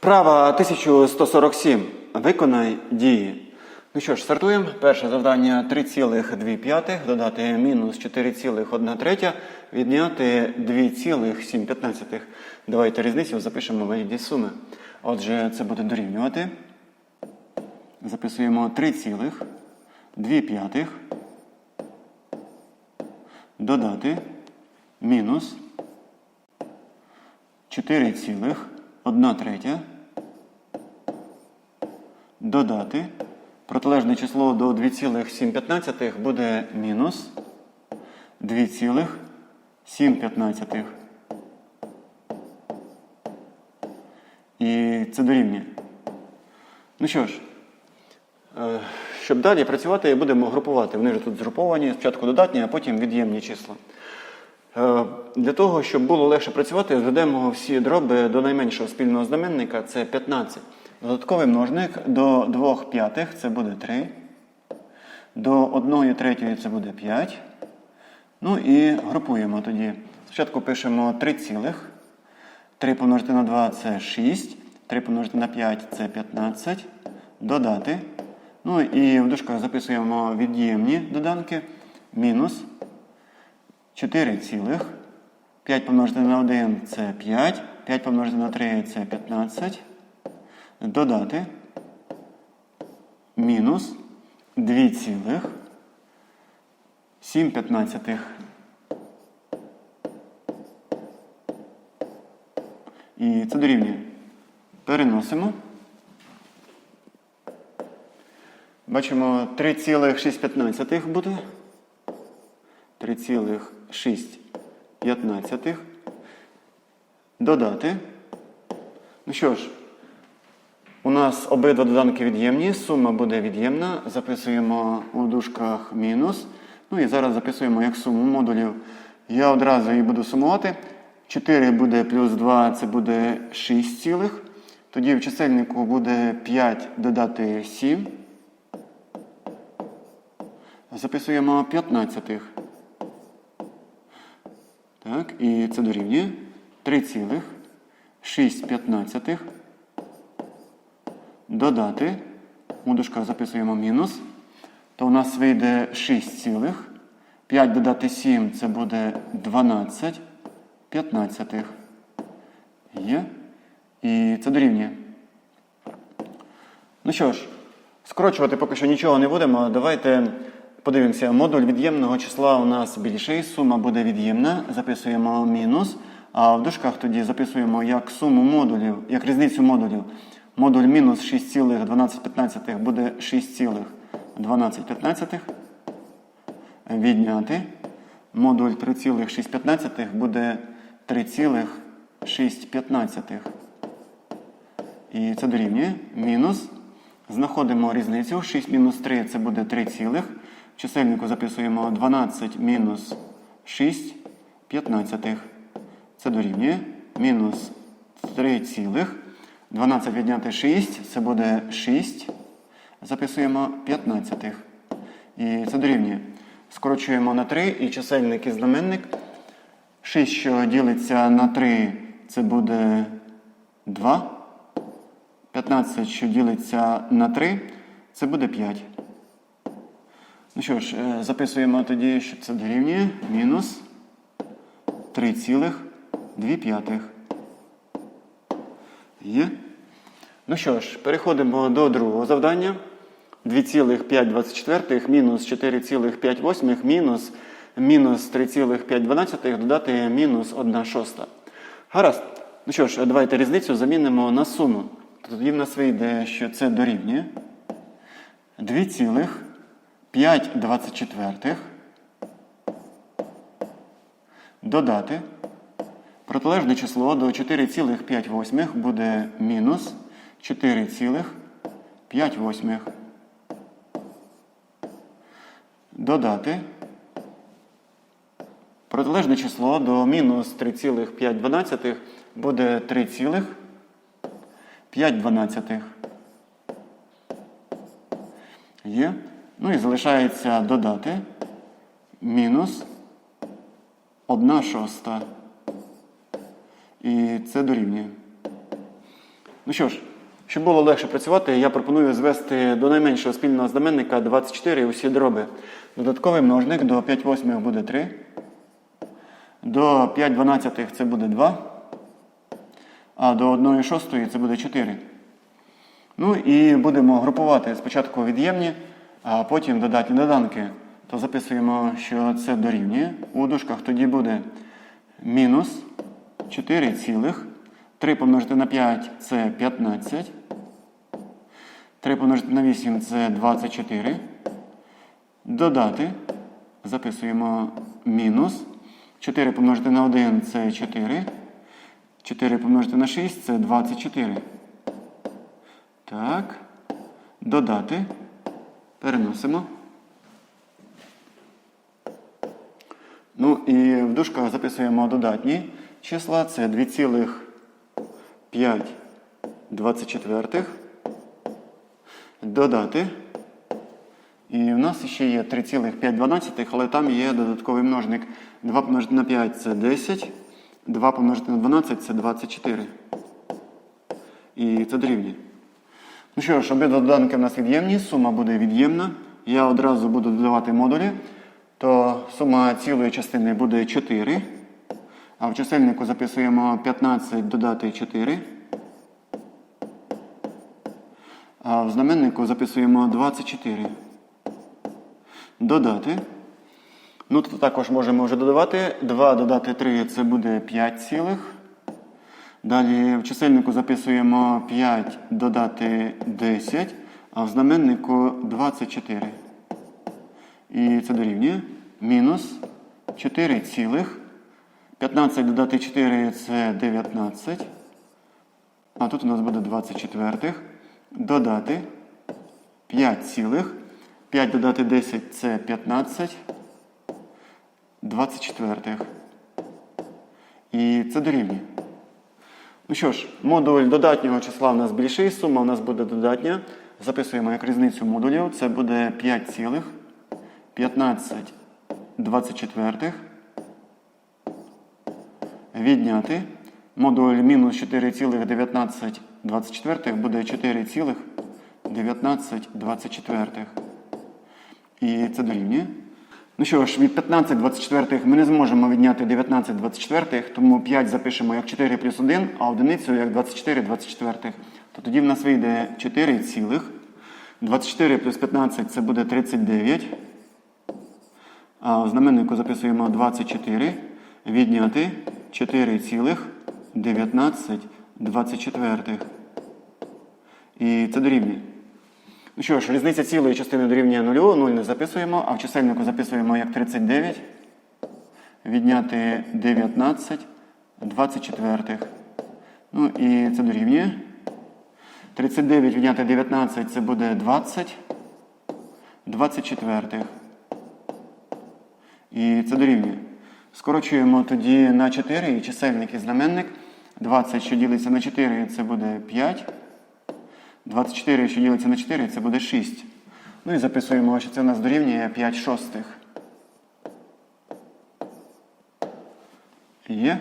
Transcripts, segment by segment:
Вправа 1147. Виконай дії. Ну що ж, стартуємо. Перше завдання 3,2 додати мінус 4,1 третя, відняти 2,7. Давайте різницю запишемо в вигляді суми. Отже, це буде дорівнювати. Записуємо 3,2 додати мінус 4,1 третя додати. Протилежне число до 2,7 буде мінус 2,7. І це дорівнює. Ну що ж, е, щоб далі працювати, будемо групувати. Вони вже тут згруповані, спочатку додатні, а потім від'ємні числа. Е, Для того, щоб було легше працювати, зведемо всі дроби до найменшого спільного знаменника це 15. Додатковий множник до 2 п'ятих це буде 3. До 1 третьої це буде 5. Ну і групуємо тоді. Спочатку пишемо 3 цілих. 3 помножити на 2 це 6. 3 помножити на 5 це 15. Додати. Ну і в дужках записуємо від'ємні доданки. Мінус 4 цілих. 5 помножити на 1 це 5. 5 помножити на 3 це 15. Додати. Мінус 2 цілих. 7 п'ятнадцятих. І це дорівнює. Переносимо. Бачимо 3,6 буде. 3,6 додати. Ну що ж, у нас обидва доданки від'ємні, сума буде від'ємна. Записуємо у дужках мінус. Ну і зараз записуємо як суму модулів. Я одразу її буду сумувати. 4 буде плюс 2, це буде 6 цілих. Тоді в чисельнику буде 5 додати 7. Записуємо 15. Так, і це дорівнює 3,6 додати. У дужках записуємо мінус. То у нас вийде 6 цілих. 5 додати 7 це буде 12 п'ятнадцятих. Є. І це дорівнює. Ну що ж, скорочувати поки що нічого не будемо. Давайте подивимося. Модуль від'ємного числа у нас більший, сума буде від'ємна. Записуємо мінус. А в дужках тоді записуємо як суму модулів, як різницю модулів. Модуль мінус 6,12 буде 6,12 відняти. Модуль 3,6 буде 3,6. І це дорівнює. Мінус. Знаходимо різницю. 6 мінус 3 це буде 3 цілих. В чисельнику записуємо 12 мінус 6 п'ятнадцятих. Це дорівнює. Мінус 3 цілих. 12 відняти 6, це буде 6. Записуємо 15. І це дорівнює. Скорочуємо на 3 і чисельник і знаменник. 6, що ділиться на 3, це буде 2. 15, що ділиться на 3, це буде 5. Ну що ж, е, записуємо тоді, що це дорівнює мінус 3,2. Є. Ну що ж, переходимо до другого завдання. 2,524 мінус 4,5 мінус мінус 3,5 додати мінус 1 шоста. Гаразд. Ну що ж, давайте різницю замінимо на суму. Тоді в нас вийде, що це дорівнює 2,5 додати. Протилежне число до 4,5 буде мінус 4,5. Додати. Протилежне число до мінус 3,5 буде 3,5. Є. Ну і залишається додати мінус 1 шоста. І це дорівнює. Ну що ж, щоб було легше працювати, я пропоную звести до найменшого спільного знаменника 24 усі дроби. Додатковий множник до 5 восьмих буде 3. До 5 дванадцятих це буде 2. А до 1 шостої це буде 4. Ну і будемо групувати спочатку від'ємні, а потім додатні доданки. То записуємо, що це дорівнює. У дужках тоді буде мінус 4 цілих. 3 помножити на 5 це 15. 3 помножити на 8 це 24. Додати. Записуємо мінус. 4 помножити на 1 це 4. 4 помножити на 6 це 24. Так. Додати. Переносимо. Ну і в дужках записуємо додатні числа. Це 2,524. Додати. І в нас ще є 3,512, але там є додатковий множник. 2 помножити на 5 це 10. 2 помножити на 12 це 24. І це дорівнює. Ну що ж, обидва доданки в нас від'ємні, сума буде від'ємна. Я одразу буду додавати модулі. То сума цілої частини буде 4. А в чисельнику записуємо 15 додати 4. А в знаменнику записуємо 24. Додати. Ну, тут також можемо вже додавати. 2 додати 3 це буде 5 цілих. Далі в чисельнику записуємо 5 додати 10, а в знаменнику 24. І це дорівнює. Мінус 4 цілих. 15 додати 4 це 19. А тут у нас буде 24. Додати 5 цілих. 5 додати 10 це 15. 24. І це дорівнює. Ну що ж, модуль додатнього числа у нас більший, сума у нас буде додатня. Записуємо як різницю модулів. Це буде 5 цілих, 15 24. Відняти. Модуль мінус 4,19 24 буде 4,19 24. І це дорівнює. Ну що ж, від 15 24 ми не зможемо відняти 19 24, тому 5 запишемо як 4 плюс 1, а одиницю як 24 24. То тоді в нас вийде 4 цілих. 24 плюс 15 це буде 39. А в знаменнику записуємо 24. Відняти 4 цілих 19 24. І це дорівнює. Ну що ж, різниця цілої частини дорівнює 0, 0 не записуємо, а в чисельнику записуємо як 39. Відняти 19 24. Ну і це дорівнює. 39 відняти 19 це буде 20. 24. І це дорівнює. Скорочуємо тоді на 4 і чисельник і знаменник. 20, що ділиться на 4, це буде 5. 24, що ділиться на 4, це буде 6. Ну і записуємо, що це у нас дорівнює 5 шостих. Є.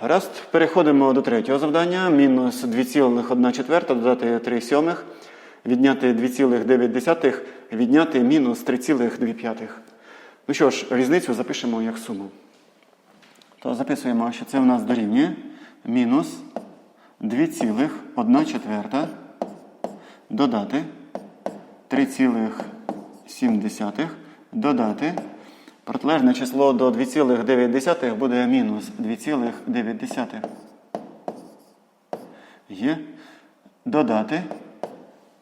Гаразд. Переходимо до третього завдання. Мінус 2,1 четверта, додати 3 сьомих. Відняти 2,9, відняти мінус 3,2. Ну що ж, різницю запишемо як суму. То записуємо, що це у нас дорівнює мінус 2,1 четверта додати 3,7 додати. Протилежне число до 2,9 буде мінус 2,9. Є. Додати.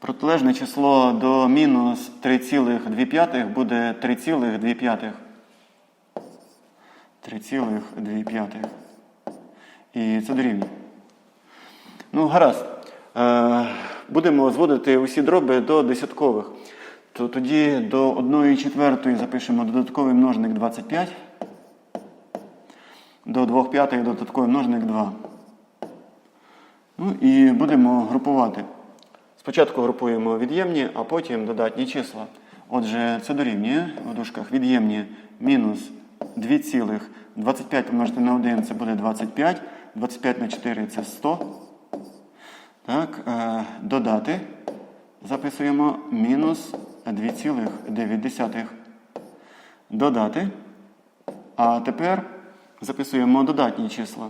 Протилежне число до мінус 3,2 буде 3,2. 3,2. І це дорівнює. Ну, гаразд. Е, будемо зводити усі дроби до десяткових. То тоді до 1 четвертої запишемо додатковий множник 25. До 2 п'ятих додатковий множник 2. Ну і будемо групувати. Спочатку групуємо від'ємні, а потім додатні числа. Отже, це дорівнює в дужках від'ємні мінус 2,25 помножити на 1 це буде 25. 25 на 4 це 100. Так, е, додати. Записуємо мінус 2,9. Додати. А тепер записуємо додатні числа.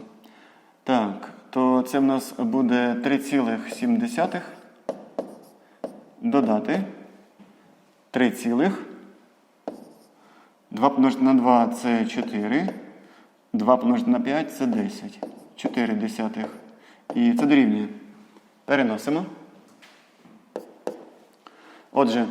Так, то це в нас буде 3,7. Додати. 3 цілих. 2 помножити на 2 це 4. 2 помножити на 5 це 10. 4 десятих. І це дорівнює. Переносимо. Отже,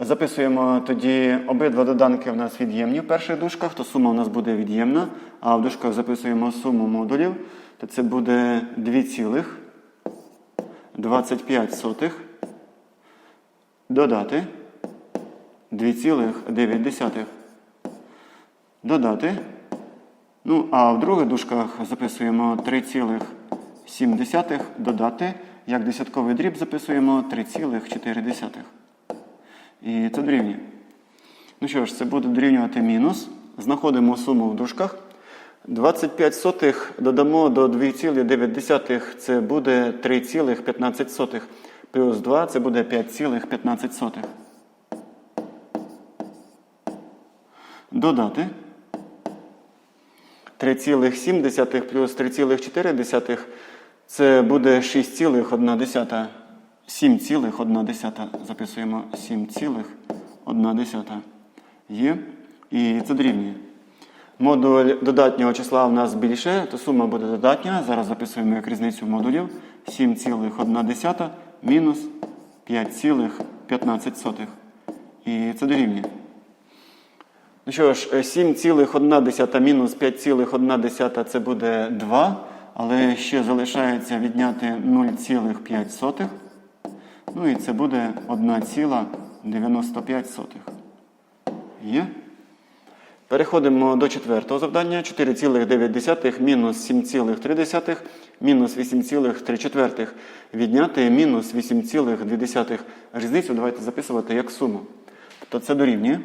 записуємо тоді обидва доданки в нас від'ємні в перших дужках, то сума у нас буде від'ємна. А в дужках записуємо суму модулів, то це буде 2,25 додати 2,9. Додати. Ну, а в других дужках записуємо 3,7 додати. Як десятковий дріб записуємо 3,4. І це дорівнює. Ну що ж, це буде дорівнювати мінус. Знаходимо суму в дужках. 25 сотих додамо до 2,9, це буде 3,15. Плюс 2 це буде 5,15. Додати. 3,7 плюс 3,4 це буде 6,1. 7,1. Записуємо 7,1. Є. І це дорівнює. Модуль додатнього числа у нас більше, то сума буде додатня. Зараз записуємо як різницю модулів. 7,1 мінус 5,15. І це дорівнює. Ну що ж, 7,1 мінус 5,1 це буде 2, але ще залишається відняти 0,5. Ну і це буде 1,95. Є? Переходимо до четвертого завдання. 4,9 мінус 7,3 мінус 8,3 відняти мінус 8,2. Різницю давайте записувати як суму. Тобто це дорівнює.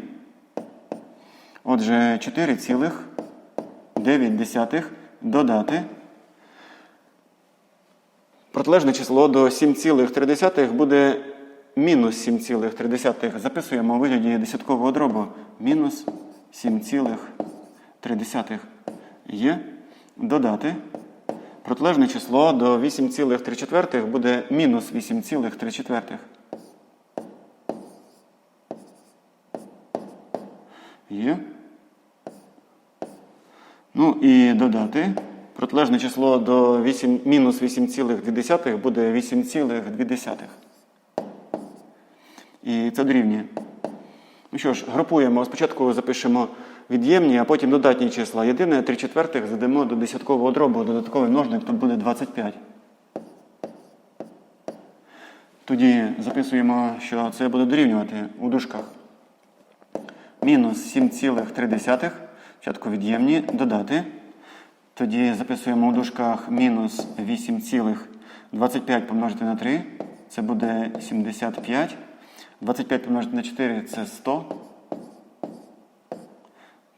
Отже, 4,9 додати. Протилежне число до 7,3 буде мінус 7,3. Записуємо у вигляді десяткового дробу. Мінус 7,3. Є. Додати. Протилежне число до 8,3 буде мінус 8,3. Є. Ну і додати. Протилежне число до 8, мінус 8,2 буде 8,2. І це дорівнює. Ну що ж, групуємо. Спочатку запишемо від'ємні, а потім додатні числа. Єдине 3 четвертих задамо до десяткового дробу, додатковий множник, тут буде 25. Тоді записуємо, що це буде дорівнювати у дужках. Мінус 7,3. Спочатку від'ємні, додати. Тоді записуємо у дужках мінус 8,25 помножити на 3. Це буде 75. 25 помножити на 4 це 100.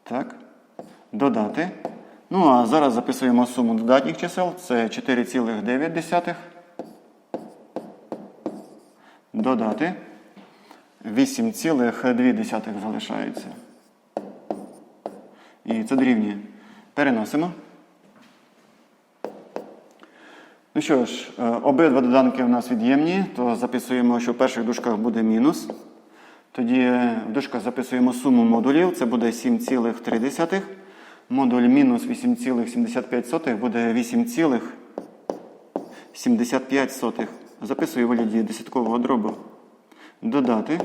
Так. Додати. Ну, а зараз записуємо суму додатніх чисел. Це 4,9. Додати. 8,2 залишається. І це дорівнює. Переносимо. Ну що ж, е, обидва доданки у нас від'ємні, то записуємо, що в перших дужках буде мінус. Тоді в дужках записуємо суму модулів, це буде 7,3. Модуль мінус 8,75 буде 8,75. Записую вигляді десяткового дробу. Додати.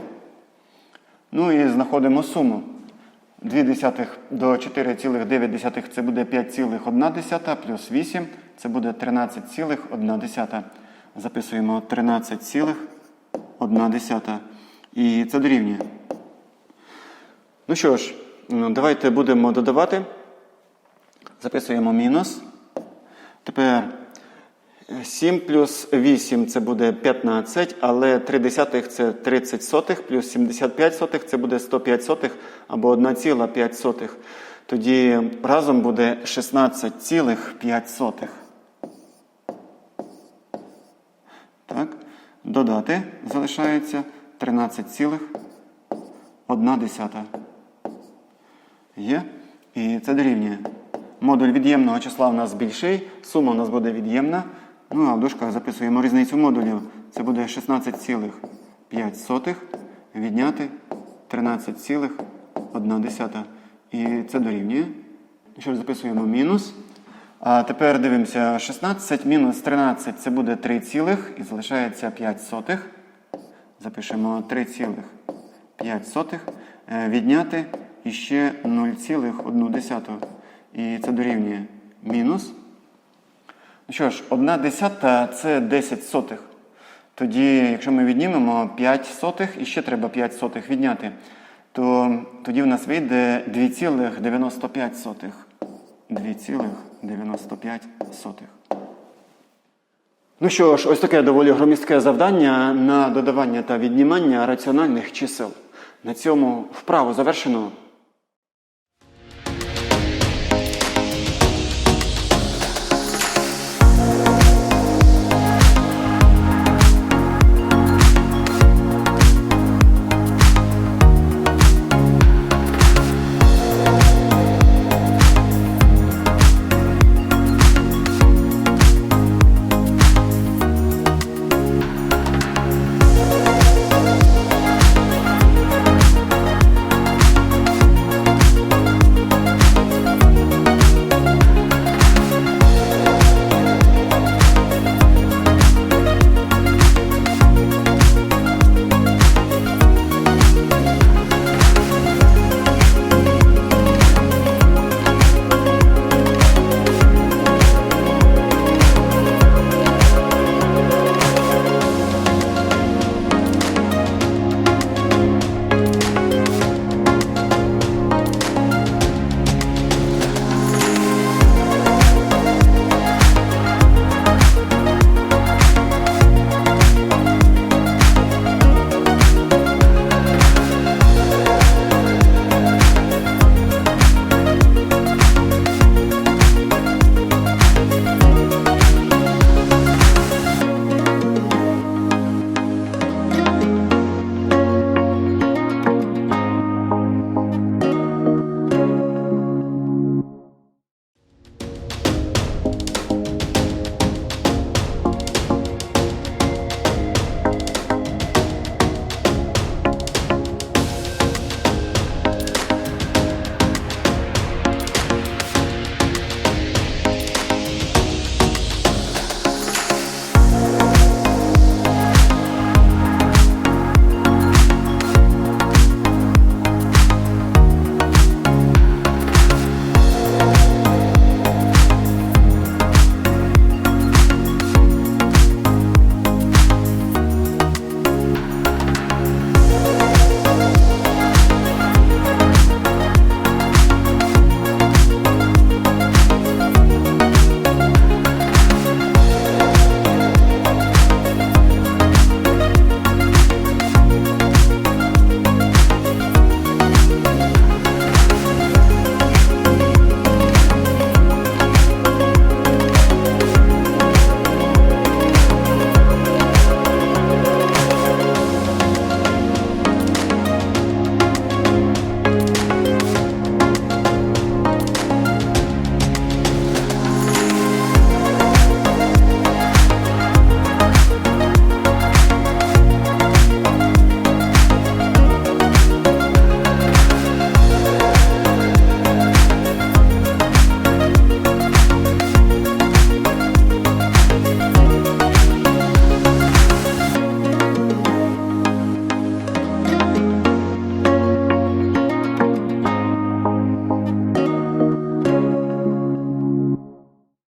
Ну і знаходимо суму. 2 до 4,9 це буде 5,1 плюс 8 це буде 13,1. Записуємо 13,1. І це дорівнює. Ну що ж, давайте будемо додавати. Записуємо мінус. Тепер 7 плюс 8 це буде 15, але 3 десятих це 30 сотих, плюс 75 сотих це буде 105 сотих або 1,5 сотих. Тоді разом буде 16,5 Так? Додати залишається 13,1. Є. І це дорівнює. Модуль від'ємного числа у нас більший, сума у нас буде від'ємна. Ну а в дужках записуємо різницю модулів. Це буде 16,5 відняти 13,1. І це дорівнює. Що записуємо мінус. А тепер дивимося 16 мінус 13 це буде 3, цілих і залишається 5. сотих. Запишемо 3,5 сотих. Е, відняти ще 0,1. І це дорівнює мінус. Ну що ж, 1 десята це 10 сотих. Тоді, якщо ми віднімемо 5 сотих, і ще треба 5 сотих відняти, то тоді в нас вийде 2,95. 2,95. 95 сотих. Ну що ж, ось таке доволі громістке завдання на додавання та віднімання раціональних чисел. На цьому вправу завершено.